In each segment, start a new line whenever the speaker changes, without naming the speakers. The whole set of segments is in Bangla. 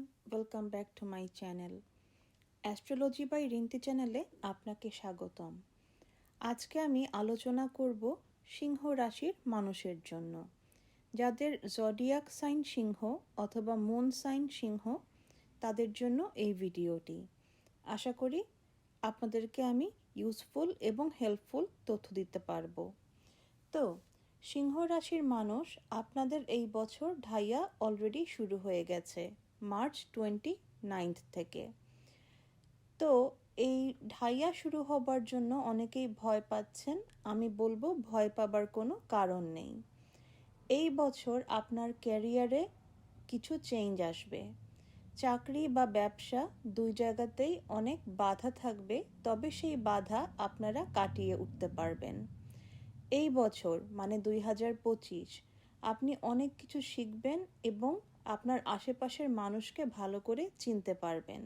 Welcome back to my channel astrology by Rinti চ্যানেলে আপনাকে স্বাগতম। আজকে আমি আলোচনা করব সিংহ রাশির মানুষের জন্য। যাদের জডিয়াক সাইন সিংহ অথবা মুন সাইন সিংহ, তাদের জন্য এই ভিডিওটি। আশা করি আপনাদেরকে আমি ইউজফুল এবং হেল্পফুল তথ্য দিতে পারব। তো, সিংহ রাশির মানুষ আপনাদের এই বছর ঢাইয়া অলরেডি শুরু হয়ে গেছে। মার্চ টোয়েন্টি নাইন্থ থেকে। তো এই ঢাইয়া শুরু হবার জন্য অনেকেই ভয় পাচ্ছেন। আমি বলব ভয় পাবার কোনো কারণ নেই। এই বছর আপনার ক্যারিয়ারে কিছু চেঞ্জ আসবে। চাকরি বা ব্যবসা দুই জায়গাতেই অনেক বাধা থাকবে, তবে সেই বাধা আপনারা কাটিয়ে উঠতে পারবেন। এই বছর মানে দুই হাজার পঁচিশ, আপনি অনেক কিছু শিখবেন এবং আপনার আশেপাশের মানুষকে ভালো করে চিনতে পারবেন।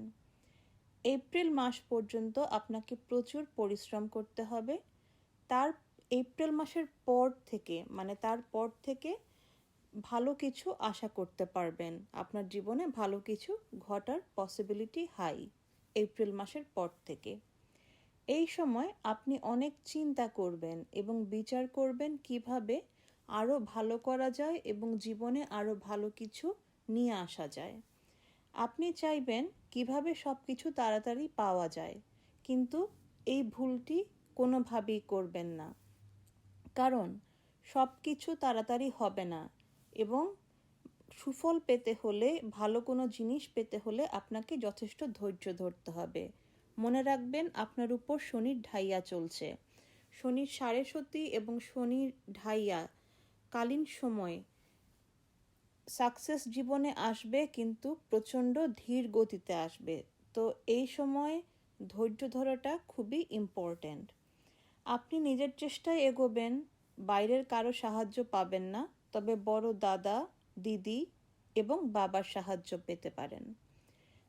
এপ্রিল মাস পর্যন্ত আপনাকে প্রচুর পরিশ্রম করতে হবে। তার এপ্রিল মাসের পর থেকে মানে তার পর থেকে ভালো কিছু আশা করতে পারবেন। আপনার জীবনে ভালো কিছু ঘটার পসিবিলিটি হাই এপ্রিল মাসের পর থেকে। এই সময় আপনি অনেক চিন্তা করবেন এবং বিচার করবেন কীভাবে আরও ভালো করা যায় এবং জীবনে আরও ভালো কিছু নিয়ে আসা যায়। আপনি চাইবেন কীভাবে সব কিছু তাড়াতাড়ি পাওয়া যায়, কিন্তু এই ভুলটি কোনোভাবেই করবেন না। কারণ সব কিছু তাড়াতাড়ি হবে না এবং সুফল পেতে হলে, ভালো কোনো জিনিস পেতে হলে আপনাকে যথেষ্ট ধৈর্য ধরতে হবে। মনে রাখবেন, আপনার উপর শনির ঢাইয়া চলছে। শনির সাড়ে সতী এবং শনির ঢাইয়া কালীন সময় সাকসেস জীবনে আসবে, কিন্তু প্রচণ্ড ধীর গতিতে আসবে। তো এই সময় ধৈর্য ধরাটা খুবই ইম্পর্ট্যান্ট আপনি নিজের চেষ্টায় এগোবেন, বাইরের কারও সাহায্য পাবেন না, তবে বড় দাদা, দিদি এবং বাবার সাহায্য পেতে পারেন।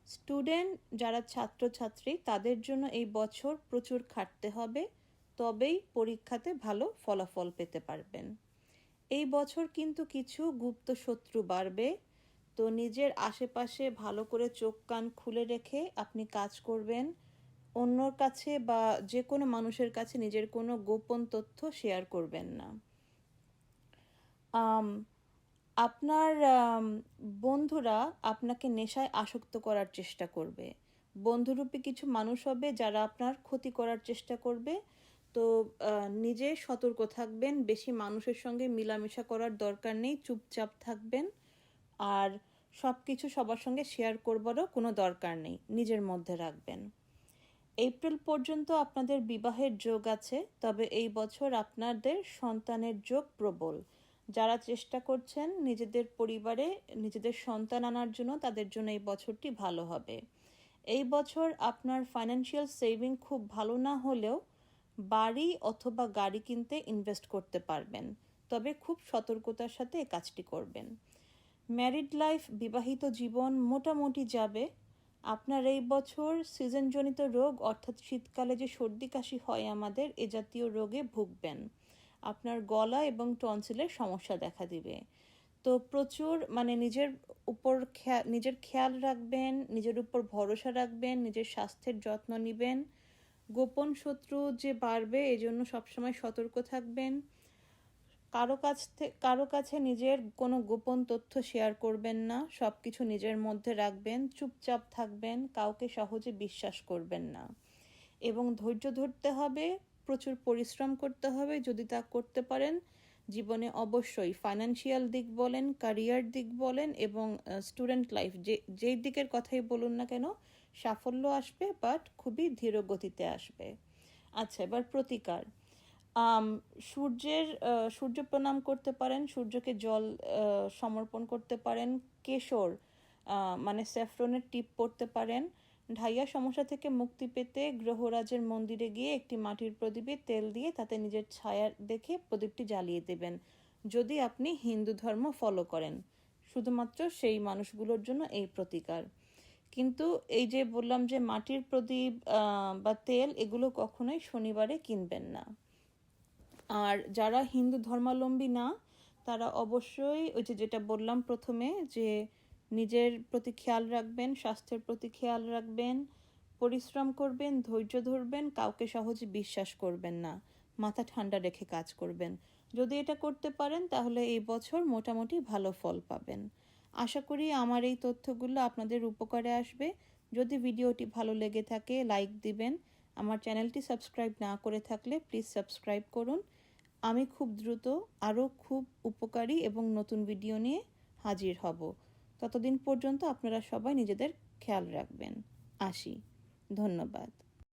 স্টুডেন্ট যারা ছাত্রছাত্রী, তাদের জন্য এই বছর প্রচুর খাটতে হবে, তবেই পরীক্ষাতে ভালো ফলাফল পেতে পারবেন। এই বছর কিন্তু কিছু গুপ্ত শত্রু বাড়বে। তো নিজের আশেপাশে ভালো করে চোখ, কান খুলে রেখে আপনি কাজ করবেন। অন্যর কাছে বা যে কোনো মানুষের কাছে নিজের কোনো গোপন তথ্য শেয়ার করবেন না। আপনার বন্ধুরা আপনাকে নেশায় আসক্ত করার চেষ্টা করবে। বন্ধুরূপী কিছু মানুষ হবে যারা আপনার ক্ষতি করার চেষ্টা করবে। তো নিজে সতর্ক থাকবেন, বেশি মানুষের সঙ্গে মিলামেশা করার দরকার নেই, চুপচাপ থাকবেন। আর সব কিছু সবার সঙ্গে শেয়ার করবারও কোনো দরকার নেই, নিজের মধ্যে রাখবেন। এপ্রিল পর্যন্ত আপনাদের বিবাহের যোগ আছে, তবে এই বছর আপনাদের সন্তানের যোগ প্রবল। যারা চেষ্টা করছেন নিজেদের পরিবারে নিজেদের সন্তান আনার জন্য, তাদের জন্য এই বছরটি ভালো হবে। এই বছর আপনার ফাইন্যান্সিয়াল সেভিং খুব ভালো না হলেও বাড়ি অথবা গাড়ি কিনতে ইনভেস্ট করতে পারবেন। তবে খুব সতর্কতার সাথে এই কাজটি করবেন। ম্যারিড লাইফ বিবাহিত জীবন মোটামুটি যাবে। আপনার এই বছর সিজনজনিত রোগ অর্থাৎ শীতকালে যে সর্দি কাশি হয় আমাদের, এ জাতীয় রোগে ভুগবেন। আপনার গলা এবং টনসিলের সমস্যা দেখা দিবে। তো প্রচুর মানে নিজের উপর নিজের খেয়াল রাখবেন, নিজের উপর ভরসা রাখবেন, নিজের স্বাস্থ্যের যত্ন নেবেন। গোপন শত্রু যে বাড়বে এই জন্য সবসময় সতর্ক থাকবেন। কারও কাছ থেকে কারও কাছে নিজের কোনো গোপন তথ্য শেয়ার করবেন না সব কিছু নিজের মধ্যে রাখবেন, চুপচাপ থাকবেন, কাউকে সহজে বিশ্বাস করবেন না। এবং ধৈর্য ধরতে হবে, প্রচুর পরিশ্রম করতে হবে, যদি তা করতে পারেন, জীবনে অবশ্যই ফাইন্যান্সিয়াল দিক বলেন ক্যারিয়ার দিক বলেন এবং স্টুডেন্ট লাইফ যে, যেই দিকের কথাই বলুন না কেন সাফল্য আসবে বাট খুবই ধীর গতিতে আসবে। আচ্ছা এবার প্রতিকার। সূর্যের সূর্য প্রণাম করতে পারেন, সূর্যকে জল সমর্পণ করতে পারেন, কেশর মানে স্যাফরনের টিপ পড়তে পারেন। ঢাইয়া সমস্যা থেকে মুক্তি পেতে গ্রহরাজের মন্দিরে গিয়ে একটি মাটির প্রদীপে তেল দিয়ে তাতে নিজের ছায়া দেখে প্রদীপটি জ্বালিয়ে দেবেন। যদি আপনি হিন্দু ধর্ম ফলো করেন, শুধুমাত্র সেই মানুষগুলোর জন্য এই প্রতিকার। কিন্তু এই যে বললাম যে মাটির প্রদীপ বা তেল, এগুলো কখনোই শনিবারে কিনবেন না। আর যারা হিন্দু ধর্মাবলম্বী না, তারা অবশ্যই ওই যে যেটা বললাম প্রথমে যে নিজের প্রতি খেয়াল রাখবেন, স্বাস্থ্যের প্রতি খেয়াল রাখবেন, পরিশ্রম করবেন, ধৈর্য ধরবেন, কাউকে সহজে বিশ্বাস করবেন না, মাথা ঠান্ডা রেখে কাজ করবেন। যদি এটা করতে পারেন, তাহলে এই বছর মোটামুটি ভালো ফল পাবেন। আশা করি আমার এই তথ্যগুলো আপনাদের উপকারে আসবে। যদি ভিডিওটি ভালো লেগে থাকে, লাইক দিবেন। আমার চ্যানেলটি সাবস্ক্রাইব না করে থাকলে প্লিজ সাবস্ক্রাইব করুন। আমি খুব দ্রুত আরও খুব উপকারী এবং নতুন ভিডিও নিয়ে হাজির হব। ততদিন পর্যন্ত আপনারা সবাই নিজেদের খেয়াল রাখবেন। আসি। ধন্যবাদ।